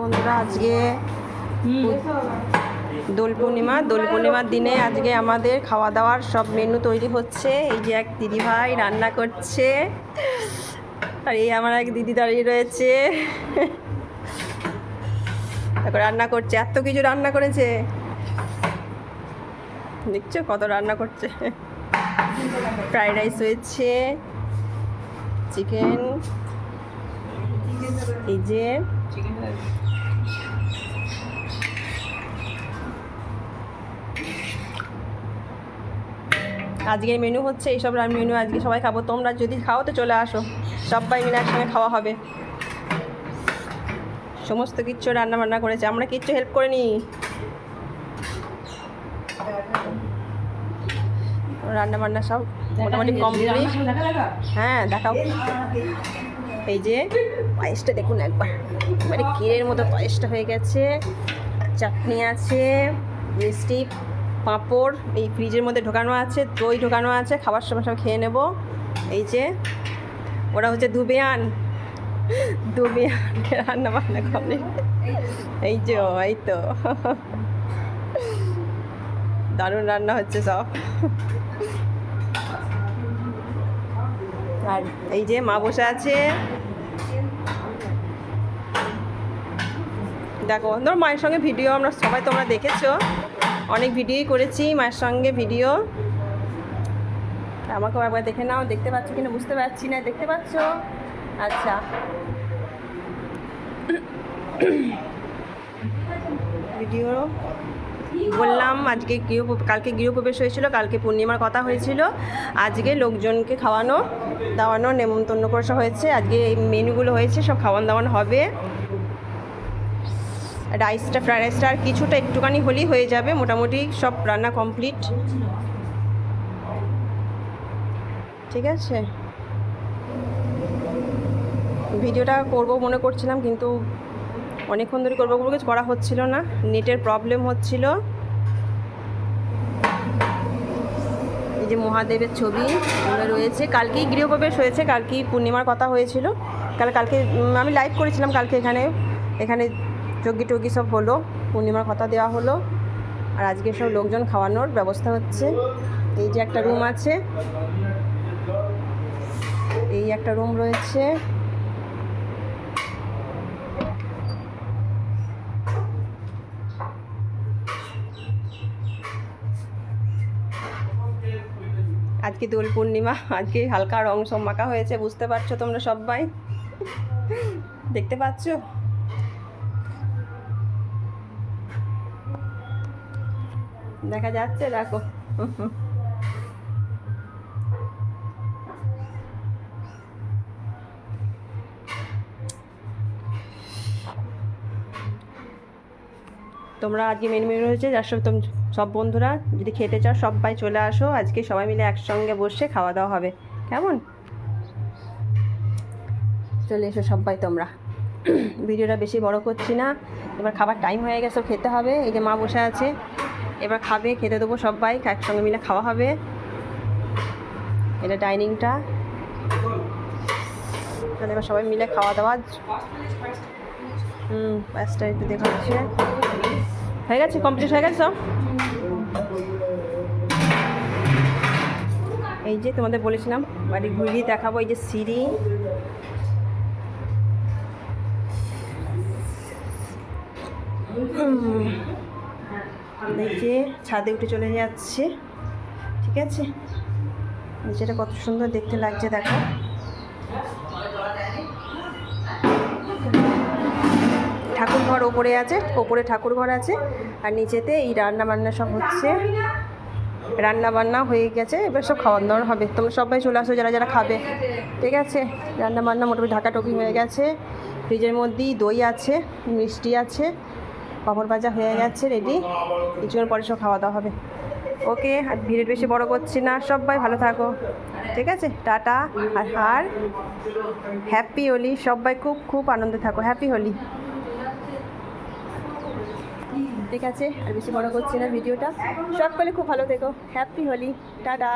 বন্ধুরা, আজকে দোল পূর্ণিমা। দোল পূর্ণিমার দিনে আজকে আমাদের খাওয়া দাওয়ার সব মেনু তৈরি হচ্ছে। এই যে এক দিদিভাই রান্না করছে। আর এই আমার এক দিদি দাঁড়িয়ে রয়েছে। তারপর রান্না করছে। এত কিছু রান্না করেছে। দেখছ কত রান্না করছে। ফ্রাইড রাইস হয়েছে, চিকেন, এই যে আজকের মেনু হচ্ছে এইসব রান মেনু আজকে সবাই খাব। তোমরা যদি খাও তো চলে আসো। সবাই মিলে একসঙ্গে খাওয়া হবে। সমস্ত কিচ্ছু রান্না বান্না করেছে। আমরা কিচ্ছু হেল্প করিনি। রান্না বান্না সব মোটামুটি কমপ্লিট হ্যাঁ দেখাও। এই যে পায়েসটা দেখুন একবার। মানে ক্ষীরের মতো পায়েসটা হয়ে গেছে। চাটনি আছে, মিষ্টি, পাঁপড়, এই ফ্রিজের মধ্যে ঢোকানো আছে, দই ঢোকানো আছে, খাবার সময় সব খেয়ে নেব। এই যে ওরা হচ্ছে দুবিয়ান। দুবিয়ান রান্না বান্না করে এই যে, এই তো। দারুণ রান্না হচ্ছে সব। আর এই যে মা বসে আছে। দেখো, ধর মায়ের সঙ্গে ভিডিও আমরা সবাই তোমরা দেখেছ। অনেক ভিডিওই করেছি, মায়ের সঙ্গে ভিডিও আমাকেও একবার দেখে নাও, দেখতে পাচ্ছ কিনা বুঝতে পারছি না, দেখতে পাচ্ছ? আচ্ছা। ভিডিও বললাম, আজকে গৃহ, কালকে গৃহপ্রবেশ হয়েছিল, কালকে পূর্ণিমার কথা হয়েছিল। আজকে লোকজনকে খাওয়ানো, দাওয়ানো, নেমন্তন্ন করা হয়েছে। আজকে এই মেনুগুলো হয়েছে, সব খাওয়ান দাওয়ান হবে। রাইসটা ফ্রাইড রাইসটা আর কিছুটা একটুখানি হলেই হয়ে যাবে। মোটামুটি সব রান্না কমপ্লিট। ঠিক আছে? ভিডিওটা করব মনে করছিলাম, কিন্তু অনেকক্ষণ ধরে করব করব কিছু করা হচ্ছিল না, নেটের প্রবলেম হচ্ছিল। এই যে মহাদেবের ছবি রয়েছে। কালকেই গৃহপ্রবেশ হয়েছে, কালকেই পূর্ণিমার কথা হয়েছিল। কাল, কালকে আমি লাইভ করেছিলাম কালকে এখানে এখানে যজ্ঞি টগি সব হলো, পূর্ণিমার কথা দেওয়া হলো। আর আজকে সব লোকজন খাওয়ানোর ব্যবস্থা হচ্ছে। এই যে একটা রুম আছে। এই একটা রুম রয়েছে। আজকে দোল পূর্ণিমা, আজকে হালকা রং সব মাখা হয়েছে, বুঝতে পারছ তোমরা সবাই? দেখতে পাচ্ছ? দেখা যাচ্ছে, দেখো। তোমরা আজকে মেনু মেনু হয়েছে যার সব তোম, সব বন্ধুরা যদি খেতে চাও সবাই চলে আসো, আজকে সবাই মিলে একসঙ্গে বসে খাওয়া দাওয়া হবে। কেমন? চলে এসো সবাই তোমরা। ভিডিওটা বেশি বড় করছি না। এবার খাবার টাইম হয়ে গেছে, খেতে হবে। এই যে মা বসে আছে। এবার খাবে, খেতে দেবো সবাই, একসঙ্গে মিলে খাওয়া হবে। এটা ডাইনিংটা এবার সবাই মিলে খাওয়া দাওয়া। হুম, পাঁচটা একটু দেখাচ্ছে। হয়ে গেছে কমপ্লিট হয়ে গেছে সব? এই যে তোমাদের বলেছিলাম, বাড়ি ঘুরিয়ে দেখাবো, এই যে সিঁড়ি। এই ছাদে উঠে চলে যাচ্ছে, ঠিক আছে? নিচেটা কত সুন্দর দেখতে লাগছে, দেখো। ঠাকুর ঘর ওপরে আছে, ওপরে ঠাকুর ঘর আছে, আর নিচেতে এই রান্না বান্না সব হচ্ছে। রান্না বান্না হয়ে গেছে, এবার সব খাওয়ান দাওয়ার হবে। তোমরা সবাই চলে আসো, যারা যারা খাবে। ঠিক আছে? রান্না বান্না মোটামুটি ঢাকা টকি হয়ে গেছে। ফ্রিজের মধ্যেই দই আছে, মিষ্টি আছে, পাঁপড় ভাজা হয়ে গেছে রেডি কিছুক্ষণ পরে সব খাওয়া দাওয়া হবে। ওকে, আর ভিড়ের বেশি বড় করছি না, সবাই ভালো থাকো। ঠিক আছে? টাটা, আর হার। হ্যাপি হোলি সবাই খুব খুব আনন্দে থাকো। হ্যাপি হোলি ঠিক আছে, আর বেশি বড় করছি না ভিডিওটা। সকলে খুব ভালো থেকো। Happy Holi tata.